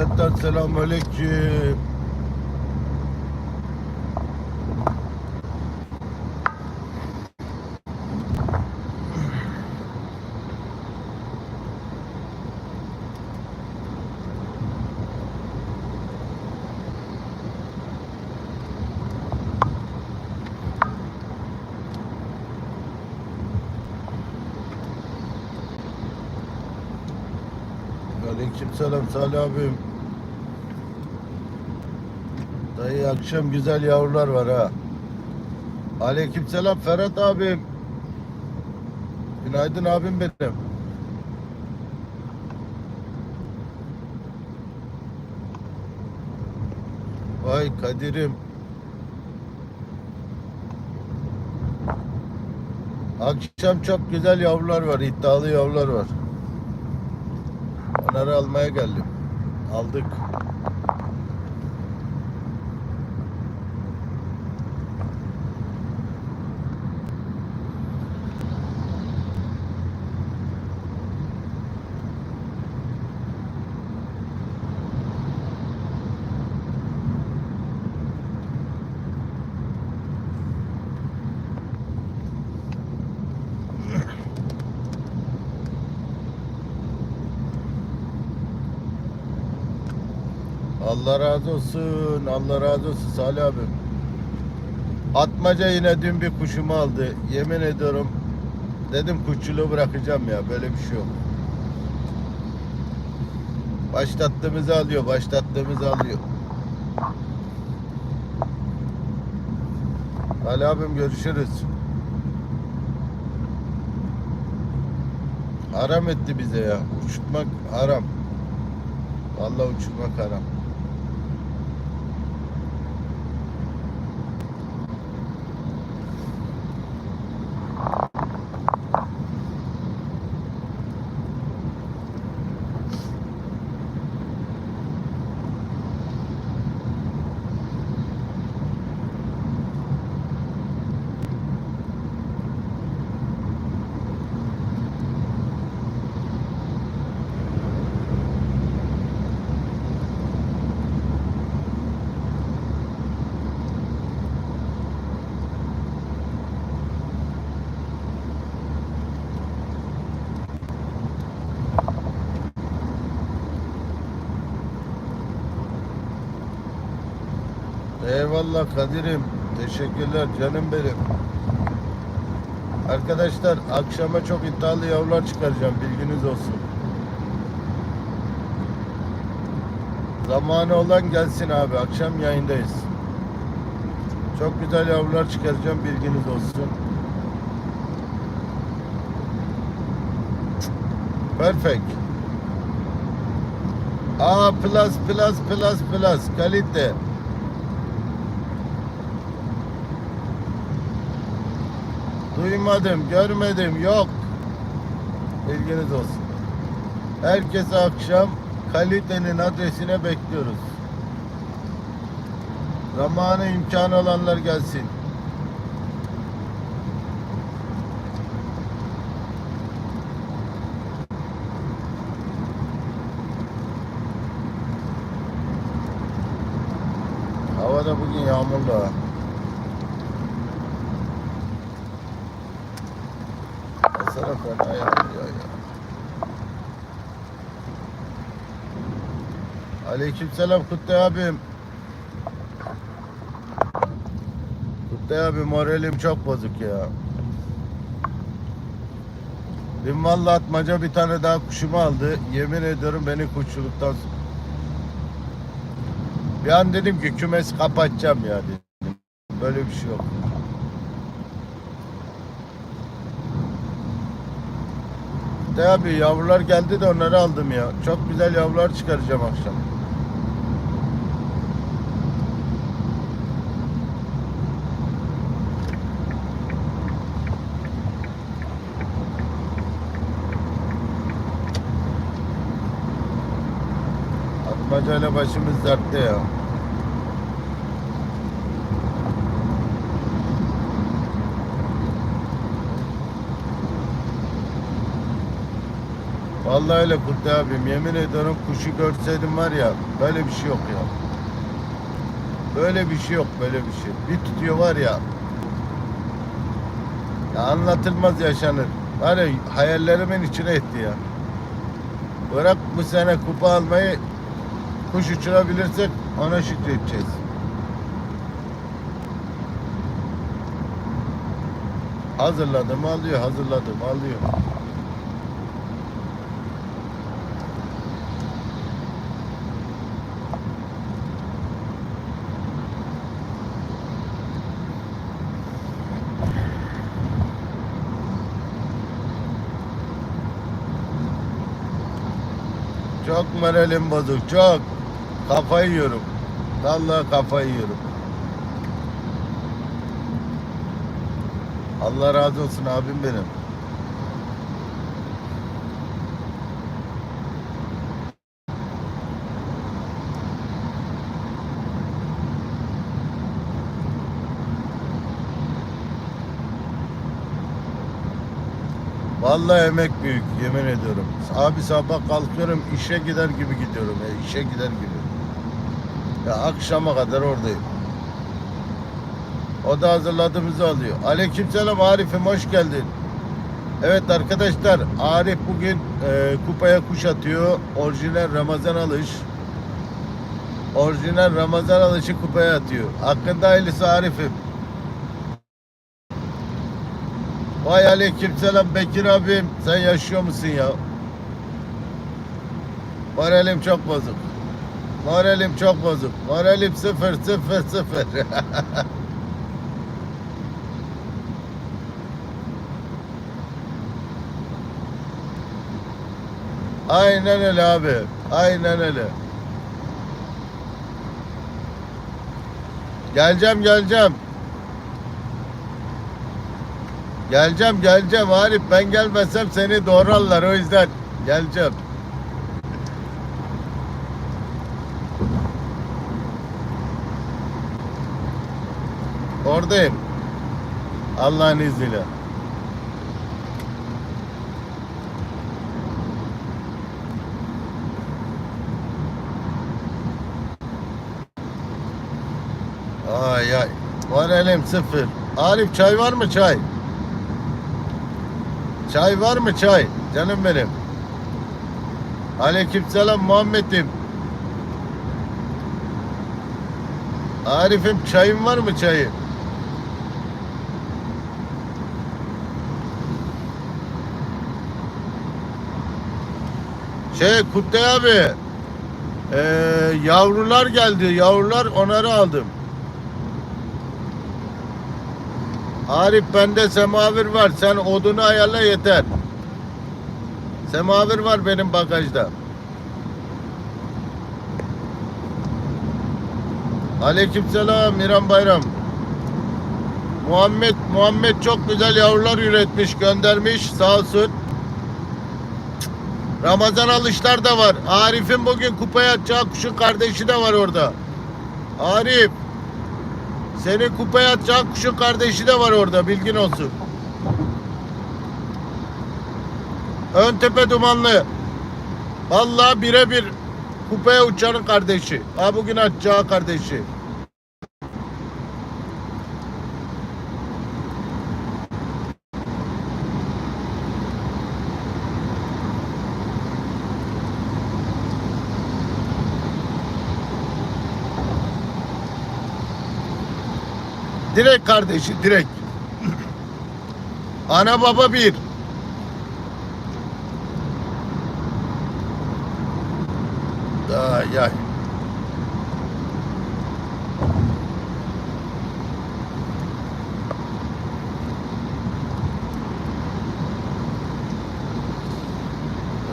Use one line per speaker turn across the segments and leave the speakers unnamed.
Cümleten selamünaleyküm. Aleykümselam Salih abim. Akşam güzel yavrular var ha. Aleykümselam Ferhat abim. Günaydın abim benim. Vay Kadir'im. Akşam çok güzel yavrular var, iddialı yavrular var. Onları almaya geldim. Aldık. Allah razı olsun. Allah razı olsun Salih abim. Atmaca yine dün bir kuşumu aldı. Yemin ediyorum dedim kuşçuluğu bırakacağım ya. Böyle bir şey yok. Başlattığımızı alıyor. Başlattığımızı alıyor. Ali abim görüşürüz. Haram etti bize ya. Uçurtmak haram. Vallahi uçurmak haram. Eyvallah Kadir'im. Teşekkürler canım benim. Arkadaşlar akşama çok iddialı yavrular çıkaracağım bilginiz olsun. Zamanı olan gelsin abi. Akşam yayındayız. Çok güzel yavrular çıkaracağım bilginiz olsun. Perfect. A plus plus plus plus kalite. Duymadım, görmedim, yok. Bilginiz olsun. Herkese akşam kalitenin adresine bekliyoruz. Zamanı imkanı olanlar gelsin. Hava da bugün yağmurlu. Fena yağmur ya. Aleykümselam Kutlay abim. Kutlay abi moralim çok bozuk ya. Dün valla atmaca bir tane daha kuşumu aldı. Yemin ediyorum beni kuşçuluktan bir an dedim ki kümes kapatacağım ya dedim. Böyle bir şey yok. De abi yavrular geldi de onları aldım ya. Çok güzel yavrular çıkaracağım akşam. Atmacayla başımız dertte ya. Vallahi öyle Kurt abim. Yemin ediyorum kuşu görseydim var ya böyle bir şey yok ya. Böyle bir şey yok böyle bir şey. Bir tutuyor var ya. Ya anlatılmaz yaşanır. Var ya hayallerimin içine etti ya. Bırak bu sene kupa almayı kuş uçurabilirsek ona şükredeceğiz. Hazırladım alıyor, hazırladım alıyor. Çok moralim bozuk, çok. Kafayı yiyorum. Vallahi kafayı yiyorum. Allah razı olsun abim benim. Vallahi emek büyük yemin ediyorum. Abi sabah kalkıyorum işe gider gibi gidiyorum ya işe gider gibi. Ya akşama kadar oradayım. O da hazırladığımızı alıyor. Aleykümselam Arif'im hoş geldin. Evet arkadaşlar Arif bugün e, kupaya kuş atıyor. Orijinal Ramazan alış. Orijinal Ramazan alışı kupaya atıyor. Hakkında hayırlısı Arif'im. Vay aleykümselam Bekir abim. Sen yaşıyor musun ya? Moralim çok bozuk. Moralim çok bozuk. Moralim sıfır sıfır sıfır. Aynen öyle abi. Aynen öyle. Geleceğim geleceğim. Geleceğim geleceğim Arif ben gelmezsem seni doğrarlar o yüzden geleceğim. Oradayım. Allah'ın izniyle. Ay ay. Moralim sıfır. Arif çay var mı çay? Çay var mı çay? Canım benim. Aleykümselam Muhammed'im. Arif'im çayın var mı çayı? Şey Kutlay abi. Ee, yavrular geldi. Yavrular onları aldım. Arif bende semavir var. Sen odunu ayarla yeter. Semavir var benim bagajda. Aleykümselam Miran Bayram. Muhammed Muhammed çok güzel yavrular üretmiş, göndermiş. Sağ olsun. Ramazan alışlar da var. Arif'in bugün kupaya atacağı kuşun kardeşi de var orada. Arif. Senin kupaya atacağın kuşun kardeşi de var orada bilgin olsun. Ön tepe dumanlı. Vallahi birebir kupaya uçanın kardeşi. Ha bugün atacağı kardeşi. Direkt kardeşi direkt. Ana baba bir. Ay ay.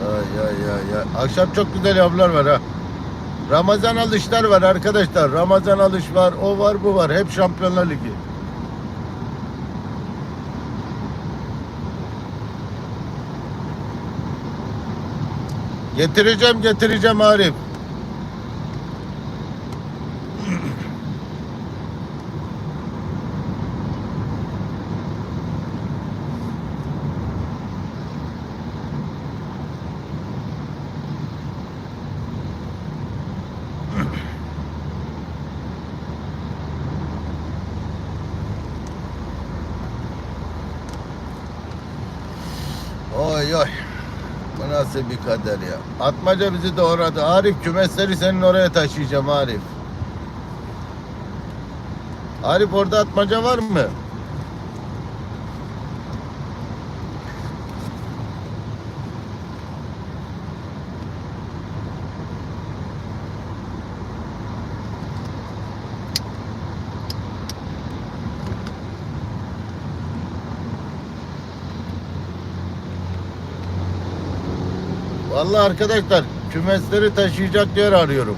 Ay ay ay ay. Akşam çok güzel yavrular var ha. Ramazan alışlar var arkadaşlar. Ramazan alış var, o var, bu var. Hep Şampiyonlar Ligi. Getireceğim, getireceğim Arif. Ay ay. Bu nasıl bir kader ya. Atmaca bizi doğradı. Arif kümesleri senin oraya taşıyacağım Arif. Arif orada atmaca var mı? Vallahi arkadaşlar kümesleri taşıyacak yer arıyorum.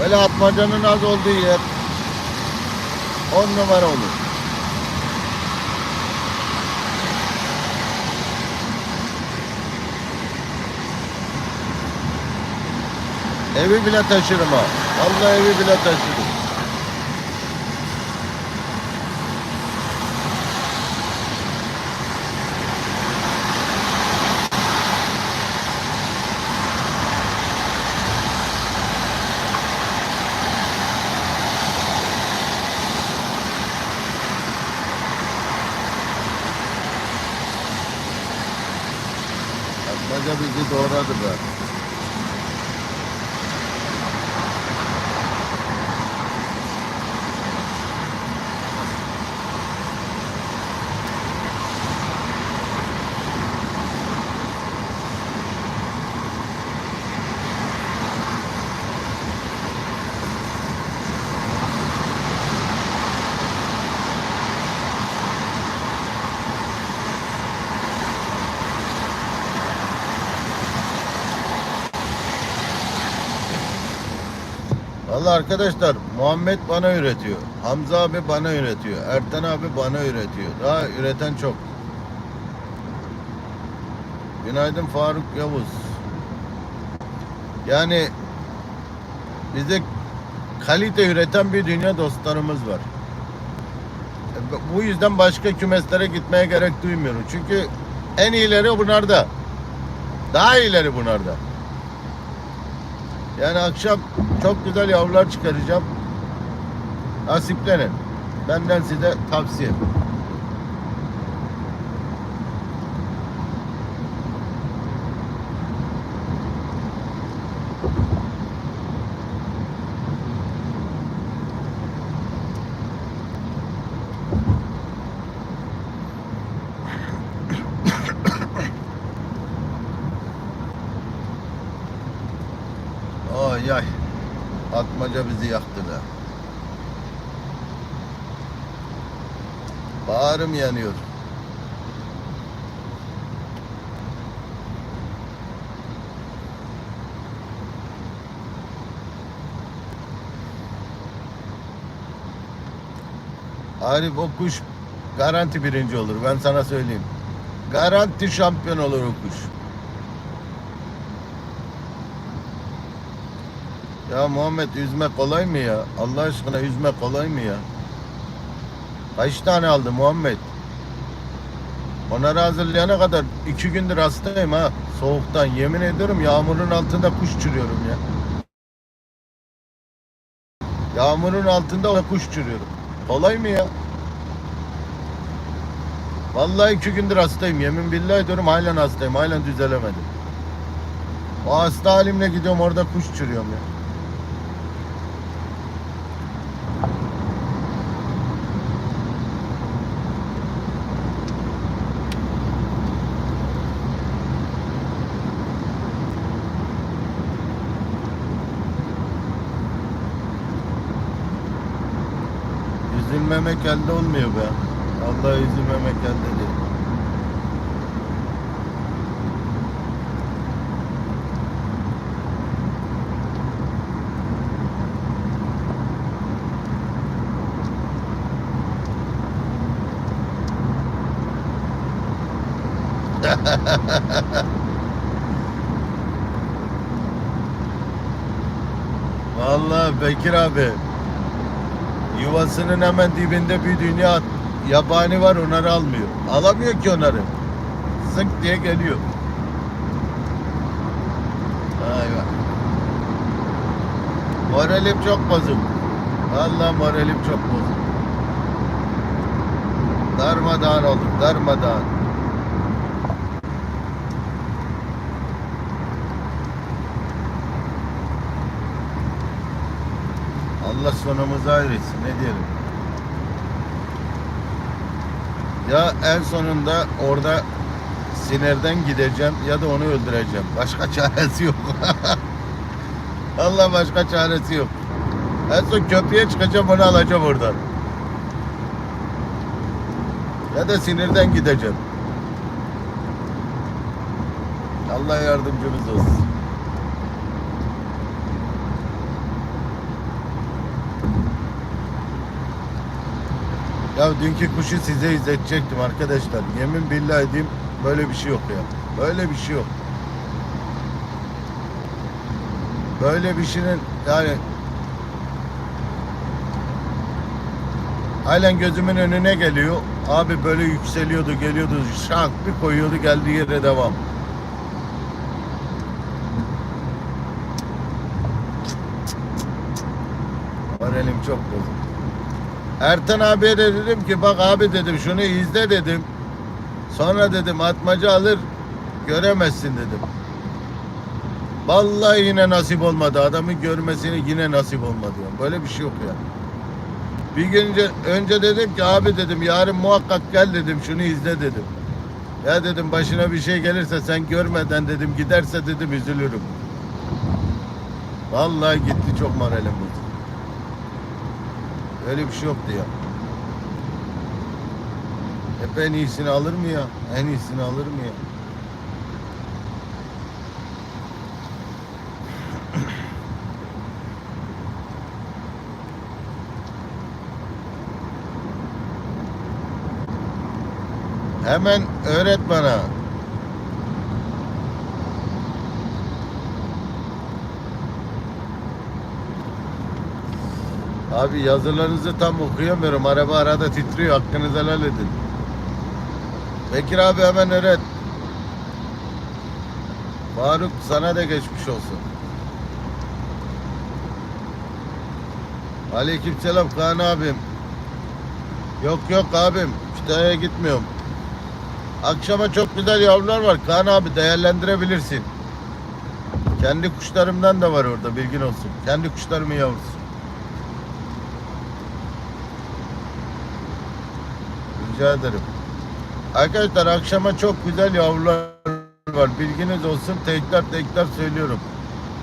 Böyle atmacanın az olduğu yer on numara olur. Evi bile taşırım ha. Vallahi evi bile taşırım. Atmaca bizi doğradı be. Vallahi arkadaşlar Muhammed bana üretiyor. Hamza abi bana üretiyor. Ertan abi bana üretiyor. Daha üreten çok. Günaydın Faruk Yavuz. Yani bize kalite üreten bir dünya dostlarımız var. E, Bu yüzden başka kümeslere gitmeye gerek duymuyorum. Çünkü en iyileri bunlarda. Daha iyileri bunlarda. Yani akşam çok güzel yavrular çıkaracağım. Nasiplenin. Benden size tavsiye. Ay ay. Atmaca bizi yaktı be. Bağrım yanıyor. Arif o kuş garanti birinci olur. Ben sana söyleyeyim. Garanti şampiyon olur o kuş. Ya Muhammed üzme kolay mı ya? Allah aşkına üzme kolay mı ya? Kaç tane aldı Muhammed? Onları hazırlayana kadar iki gündür hastayım ha. Soğuktan yemin ediyorum yağmurun altında kuş çürüyorum ya. Yağmurun altında kuş çürüyorum. Kolay mı ya? Vallahi iki gündür hastayım. Yemin billahi diyorum halen hastayım. Halen düzelemedim. O hasta halimle gidiyorum orada kuş çürüyorum ya. Elde olmuyor be. Allah üzülmemek elde değil. Vallahi Bekir abi yuvasının hemen dibinde bir dünya yabani var onları almıyor. Alamıyor ki onları. Zınk diye geliyor. Vay. Moralim çok bozuk. Vallahi moralim çok bozuk. Darmadağın olduk, darmadağın. Allah sonumuzu hayretsin, ne diyelim. Ya en sonunda orada sinirden gideceğim ya da onu öldüreceğim. Başka çaresi yok. Allah başka çaresi yok. En son köprüye çıkacağım onu alacağım oradan. Ya da sinirden gideceğim. Allah yardımcımız olsun. Ya dünkü kuşu size izletecektim arkadaşlar. Yemin billahi diyeyim böyle bir şey yok ya. Böyle bir şey yok. Böyle bir şeyin yani halen gözümün önüne geliyor. Abi böyle yükseliyordu, geliyordu, şak bir koyuyordu, geldiği yere devam. Moralim çok bozuk. Ertan abiye de dedim ki bak abi dedim şunu izle dedim. Sonra dedim atmaca alır göremezsin dedim. Vallahi yine nasip olmadı. Adamın görmesini yine nasip olmadı. Böyle bir şey yok ya. Bir gün önce, önce dedim ki abi dedim yarın muhakkak gel dedim şunu izle dedim. Ya dedim başına bir şey gelirse sen görmeden dedim giderse dedim üzülürüm. Vallahi gitti çok moralim bozuldu. Öyle bir şey yoktu ya. Hep en iyisini alır mı ya? En iyisini alır mı ya? Hemen öğret bana. Abi yazılarınızı tam okuyamıyorum. Araba arada titriyor. Hakkınızı helal edin. Bekir abi hemen öğret. Faruk sana da geçmiş olsun. Aleykümselam Kaan abim. Yok yok abim. Kütahya'ya gitmiyorum. Akşama çok güzel yavrular var. Kaan abi değerlendirebilirsin. Kendi kuşlarımdan da var orada bilgin olsun. Kendi kuşlarımın yavrusu. Rica ederim. Arkadaşlar akşama çok güzel yavrular var. Bilginiz olsun. Tekrar tekrar söylüyorum.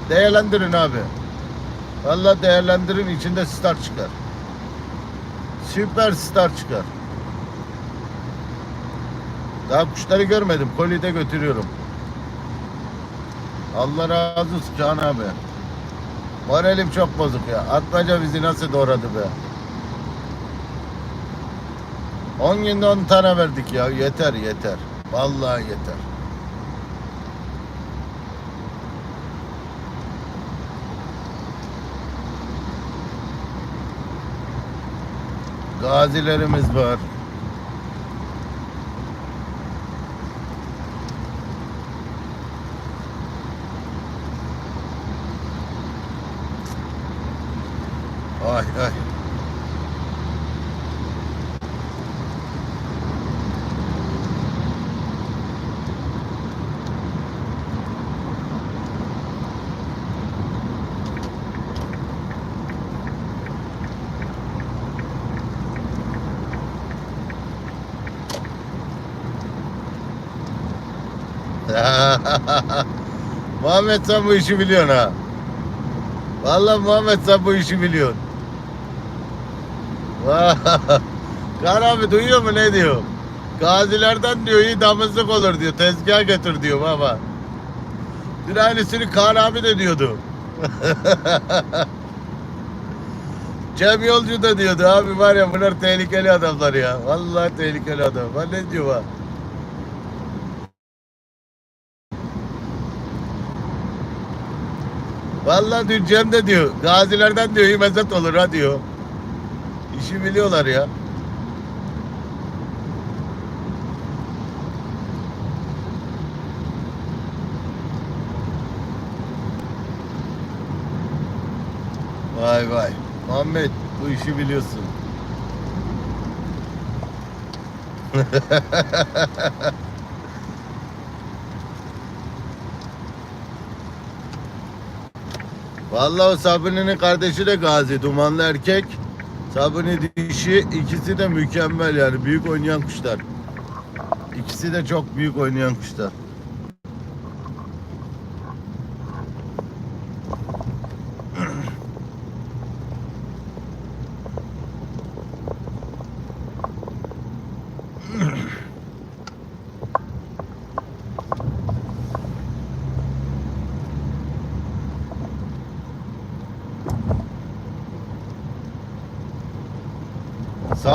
Değerlendirin abi. Vallahi değerlendirin içinde star çıkar. Süper star çıkar. Daha kuşları görmedim. Kolide götürüyorum. Allah razı olsun Can abi. Moralim çok bozuk ya. Atmaca bizi nasıl doğradı be. 10 günde 10 tane verdik ya. Yeter yeter. Vallahi yeter. Gazilerimiz var. Ay ay. Muhammed sen bu işi biliyorsun ha. Vallahi Muhammed sen bu işi biliyorsun. Kan abi duyuyor mu ne diyor? Gazilerden diyor iyi damızlık olur diyor. Tezgah getir diyor baba. Dün aynısını Kaan abi de diyordu. Cem Yolcu da diyordu abi var ya bunlar tehlikeli adamlar ya. Vallahi tehlikeli adam. Ben ne diyor ha? Vallahi dün Cem de diyor. Gazilerden diyor iyi mezat olur ha diyor. İşi biliyorlar ya. Vay vay. Muhammed bu işi biliyorsun. Vallahi o kardeşi de Gazi, dumanlı erkek. Sabri dişi, ikisi de mükemmel yani büyük oynayan kuşlar. İkisi de çok büyük oynayan kuşlar.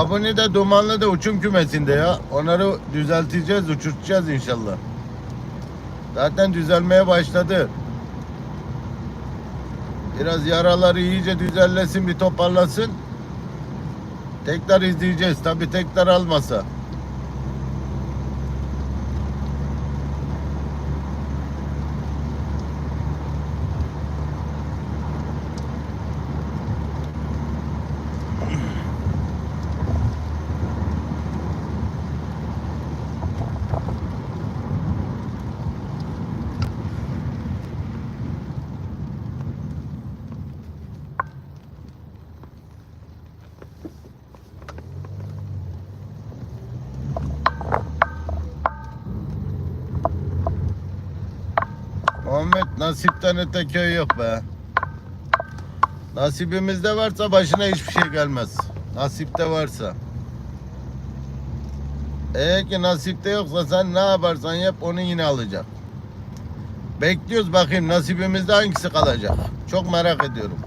Sabuni de dumanlı da uçum kümesinde ya. Onları düzelteceğiz, uçurtacağız inşallah. Zaten düzelmeye başladı. Biraz yaraları iyice düzellesin, bir toparlasın. Tekrar izleyeceğiz. Tabi tekrar almasa. Muhammed nasipten öte köy yok be. Nasibimizde varsa başına hiçbir şey gelmez. Nasipte varsa. Eğer ki nasipte yoksa sen ne yaparsan yap onu yine alacak. Bekliyoruz bakayım nasibimizde hangisi kalacak. Çok merak ediyorum.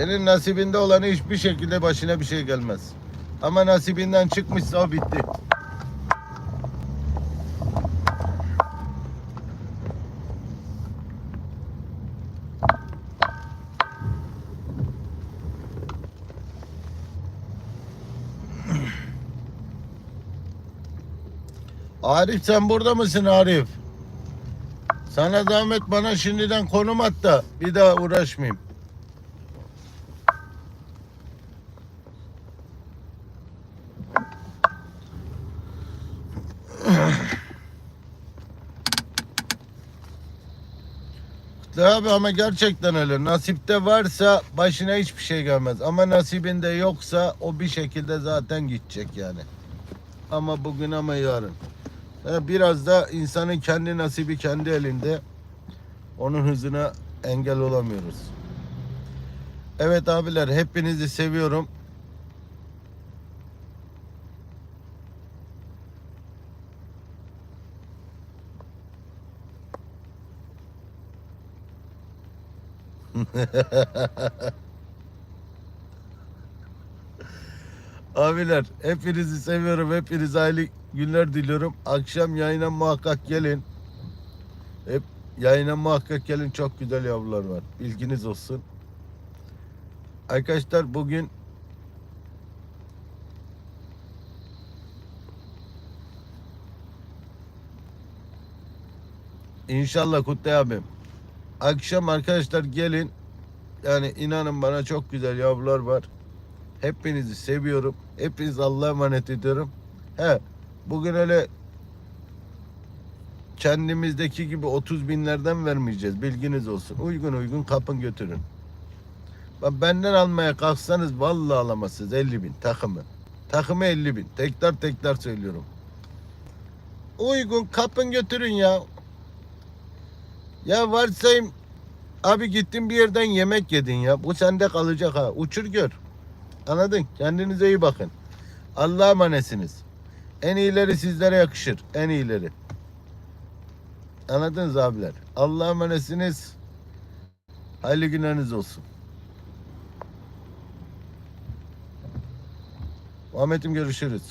Senin nasibinde olanı hiçbir şekilde başına bir şey gelmez. Ama nasibinden çıkmışsa o bitti. Arif sen burada mısın Arif? Sana zahmet bana şimdiden konum at bir daha uğraşmayayım. Abi ama gerçekten öyle. Nasipte varsa başına hiçbir şey gelmez. Ama nasibinde yoksa o bir şekilde zaten gidecek yani. Ama bugün ama yarın. Biraz da insanın kendi nasibi kendi elinde. Onun hızına engel olamıyoruz. Evet abiler hepinizi seviyorum. Abiler hepinizi seviyorum. Hepinize hayırlı günler diliyorum. Akşam yayına muhakkak gelin. Hep yayına muhakkak gelin. Çok güzel yavrular var. Bilginiz olsun. Arkadaşlar bugün İnşallah Kutlay abim. Akşam arkadaşlar gelin. Yani inanın bana çok güzel yavrular var. Hepinizi seviyorum. Hepiniz Allah'a emanet ediyorum. He, bugün öyle kendimizdeki gibi 30 binlerden vermeyeceğiz. Bilginiz olsun. Uygun uygun kapın götürün. Benden almaya kalksanız vallahi alamazsınız 50 bin takımı. Takımı 50 bin. Tekrar tekrar söylüyorum. Uygun kapın götürün ya. Ya varsayım abi gittin bir yerden yemek yedin ya. Bu sende kalacak ha. Uçur gör. Anladın? Kendinize iyi bakın. Allah'a emanetsiniz. En iyileri sizlere yakışır. En iyileri. Anladınız abiler? Allah'a emanetsiniz. Hayırlı günleriniz olsun. Muhammed'im görüşürüz.